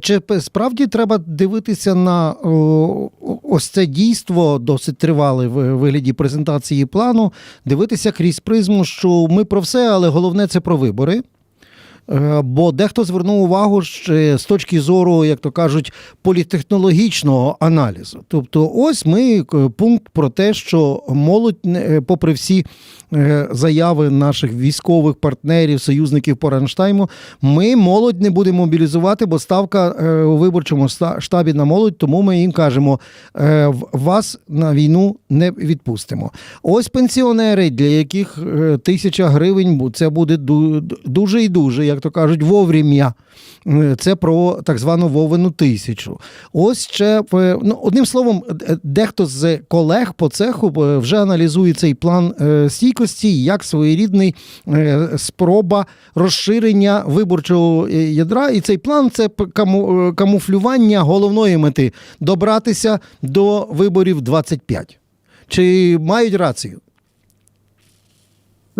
Чи справді треба дивитися на ось це дійство досить тривале в вигляді презентації плану, дивитися крізь призму, що ми про все, але головне це про вибори. Е, Бо дехто звернув увагу ще з точки зору, як то кажуть, політехнологічного аналізу. Тобто, ось ми е, пункт про те, що молодь, е, попри всі е, заяви наших військових партнерів, союзників по Ранштайму, ми молодь не будемо мобілізувати, бо ставка е, у виборчому штабі на молодь, тому ми їм кажемо, е, вас на війну не відпустимо. Ось пенсіонери, для яких е, тисяча гривень це буде дуже і дуже, як то кажуть, вовремя. Е, Це про так звану Вовину тисячу. Ось ще е, ну, одним словом, е, дехто з колег по цеху вже аналізує цей план стійкості як своєрідний спроба розширення виборчого ядра. І цей план це камуфлювання головної мети добратися до виборів 25. Чи мають рацію?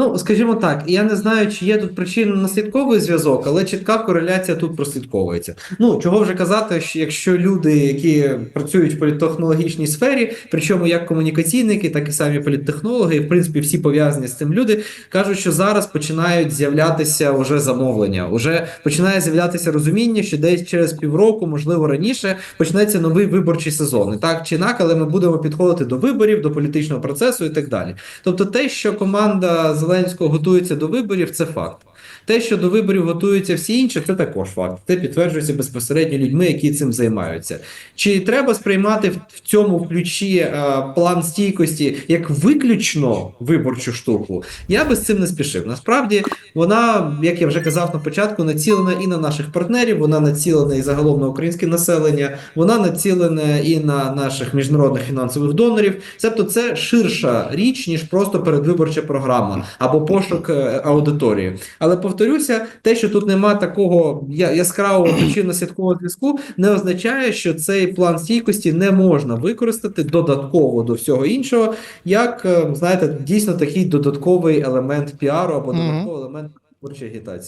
Ну, скажімо так, я не знаю, чи є тут причинно-наслідковий зв'язок, але чітка кореляція тут прослідковується. Ну, чого вже казати, що якщо люди, які працюють в політтехнологічній сфері, причому як комунікаційники, так і самі політтехнологи, і в принципі всі пов'язані з цим люди, кажуть, що зараз починають з'являтися уже замовлення, уже починає з'являтися розуміння, що десь через півроку, можливо раніше, почнеться новий виборчий сезон. І так чи інак, але ми будемо підходити до виборів, до політичного процесу і так далі. Тобто, те, що команда Зеленського готується до виборів, це факт. Те, що до виборів готуються всі інші, це також факт. Це підтверджується безпосередньо людьми, які цим займаються. Чи треба сприймати в- цьому ключі е, план стійкості як виключно виборчу штуку? Я би з цим не спішив. Насправді, вона, як я вже казав на початку, націлена і на наших партнерів, вона націлена і загалом на українське населення, вона націлена і на наших міжнародних фінансових донорів. Тобто, це ширша річ, ніж просто передвиборча програма або пошук е, аудиторії. Але повторюся, те, що тут нема такого яскравого причинно святкового зв'язку, не означає, що цей план стійкості не можна використати додатково до всього іншого, як е, знаєте, дійсно такий додатковий елемент піару або додатковий елемент творчої агітації.